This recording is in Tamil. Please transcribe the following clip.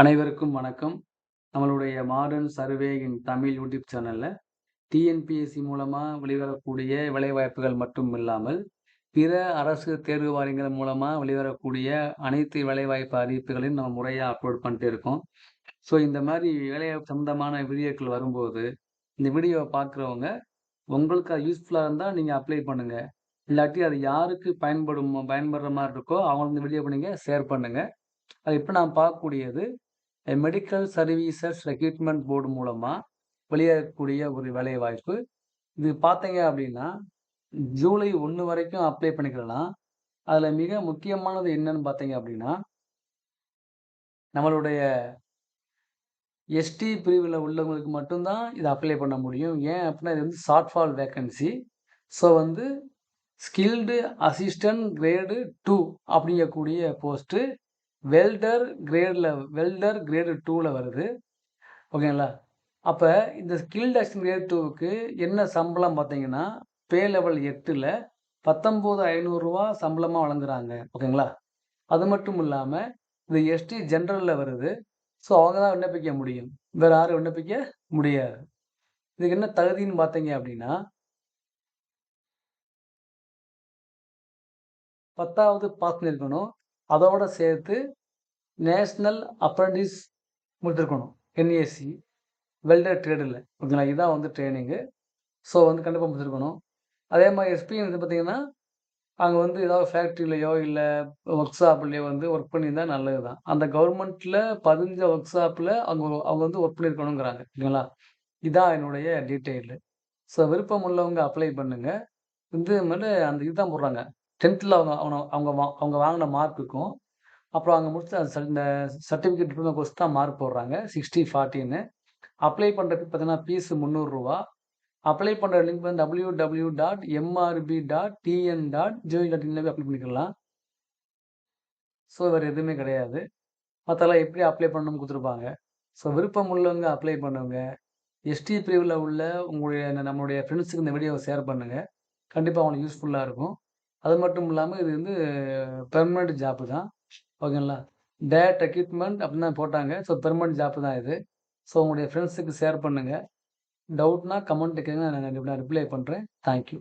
அனைவருக்கும் வணக்கம். நம்மளுடைய modern survey in Tamil YouTube சேனல்ல, டிஎன்பிஎஸ்சி மூலமா வெளிவரக்கூடிய வேலைவாய்ப்புகள் மட்டும் இல்லாமல், பிற அரசு தேர்வு வாரியங்கள் மூலமா வெளிவரக்கூடிய அனைத்து வேலைவாய்ப்பு அறிவிப்புகளையும் நம்ம முறையாக அப்லோட் பண்ணிட்டு இருக்கோம். ஸோ, இந்த மாதிரி வேலைவாய்ப்பு சம்மந்தமான வீடியோக்கள் வரும்போது, இந்த வீடியோவை பார்க்குறவங்க, உங்களுக்கு அது யூஸ்ஃபுல்லாக இருந்தால் நீங்கள் அப்ளை பண்ணுங்கள் இல்லாட்டி அது யாருக்கு பயன்படும் பயன்படுற மாதிரி இருக்கோ, அவங்களுக்கு இந்த வீடியோ நீங்கள் ஷேர் பண்ணுங்கள் அது இப்போ நான் பார்க்கக்கூடியது, மெடிக்கல் சர்வீசஸ் ரெக்யூட்மெண்ட் போர்டு மூலமாக வெளியாகக்கூடிய ஒரு வேலைவாய்ப்பு. இது பார்த்தீங்க அப்படின்னா ஜூலை ஒன்று வரைக்கும் அப்ளை பண்ணிக்கலாம். அதில் மிக முக்கியமானது என்னன்னு பார்த்தீங்க அப்படின்னா நம்மளுடைய எஸ்டி பிரிவில் உள்ளவங்களுக்கு மட்டும்தான் இதை அப்ளை பண்ண முடியும். ஏன் அப்படின்னா இது வந்து ஷார்ட் ஃபால் வேக்கன்சி. ஸோ, வந்து ஸ்கில்டு அசிஸ்டன்ட் கிரேடு டூ அப்படிங்கக்கூடிய போஸ்ட்டு வெல்டர் கிரேடில் வெல்டர் கிரேடு டூவில் வருது. ஓகேங்களா? அப்போ இந்த ஸ்கில்ட் ஆக்ஷன் கிரேட் டூவுக்கு என்ன சம்பளம் பார்த்தீங்கன்னா, பே லெவல் எட்டில் பத்தொம்போது ஐநூறுரூவா சம்பளமாக வழங்குறாங்க. ஓகேங்களா? அது மட்டும் இல்லாமல் இது எஸ்டி ஜென்ரலில் வருது. ஸோ, அவங்க தான் விண்ணப்பிக்க முடியும். வேறு யாரும் விண்ணப்பிக்க முடியாது. இதுக்கு என்ன தகுதின்னு பார்த்தீங்க அப்படின்னா பத்தாவது பாஸ் பண்ணியிருக்கணும். அதோட சேர்த்து நேஷ்னல் அப்ரண்டிஸ் முடித்திருக்கணும். என்ஏசி வெல்டர் ட்ரேடில் ஓகேங்களா? இதுதான் வந்து ட்ரைனிங்கு ஸோ, வந்து கண்டிப்பாக முடிச்சிருக்கணும். அதே மாரி எக்ஸ்பீரியன்ஸ் பார்த்தீங்கன்னா, அங்கே வந்து ஏதாவது ஃபேக்ட்ரியிலையோ இல்லை ஒர்க் ஷாப்லையோ வந்து ஒர்க் பண்ணியிருந்தால் நல்லது தான். அந்த கவர்மெண்ட்டில் பதிஞ்ச ஒர்க் ஷாப்பில் அவங்க அவங்க வந்து ஒர்க் பண்ணியிருக்கணுங்கிறாங்க. ஓகேங்களா? இதான் என்னுடைய டீட்டெயிலு. ஸோ, விருப்பம் உள்ளவங்க அப்ளை பண்ணுங்கள் இது மாதிரி அந்த இதுதான் போடுறாங்க. 10த்ல அவங்க அவங்க அவங்க வா அவங்க வாங்கின மார்க்குக்கும், அப்புறம் அங்கே முடிச்சு இந்த சர்டிஃபிகேட் டிப்ளமோ கோர்ஸ் தான் மார்க் போடுறாங்க. 60, 40ன்னு. அப்ளை பண்றதுக்கு பார்த்தீங்கன்னா, ஃபீஸ் முந்நூறுரூவா அப்ளை பண்ணுற லிங்க் வந்து W W dot MRB dot TN dot JE போய் அப்ளை பண்ணிக்கலாம். ஸோ, வேறு எதுவுமே கிடையாது. மற்றெல்லாம் எப்படி அப்ளை பண்ணணும்னு கொடுத்துருப்பாங்க ஸோ, விருப்பம் உள்ளவங்க அப்ளை பண்ணுவங்க எஸ்டி பிரிவில் உள்ள உங்களுடைய நம்மளுடைய ஃப்ரெண்ட்ஸுக்கு இந்த வீடியோவை ஷேர் பண்ணுங்கள் கண்டிப்பாக அவங்களுக்கு யூஸ்ஃபுல்லாக இருக்கும். அது மட்டும் இல்லாமல் இது வந்து பெர்மனெண்ட் ஜாப்பு தான். ஓகேங்களா? தேட் எக்யூப்மெண்ட் அப்படின்னு தான் போட்டாங்க. ஸோ, பெர்மனன்ட் ஜாப் தான் இது. ஸோ, உங்களுடைய ஃப்ரெண்ட்ஸ்க்கு ஷேர் பண்ணுங்க. டவுட்னா கமெண்ட் கேட்குங்க நான் நான் ரிப்ளை பண்றேன். Thank you.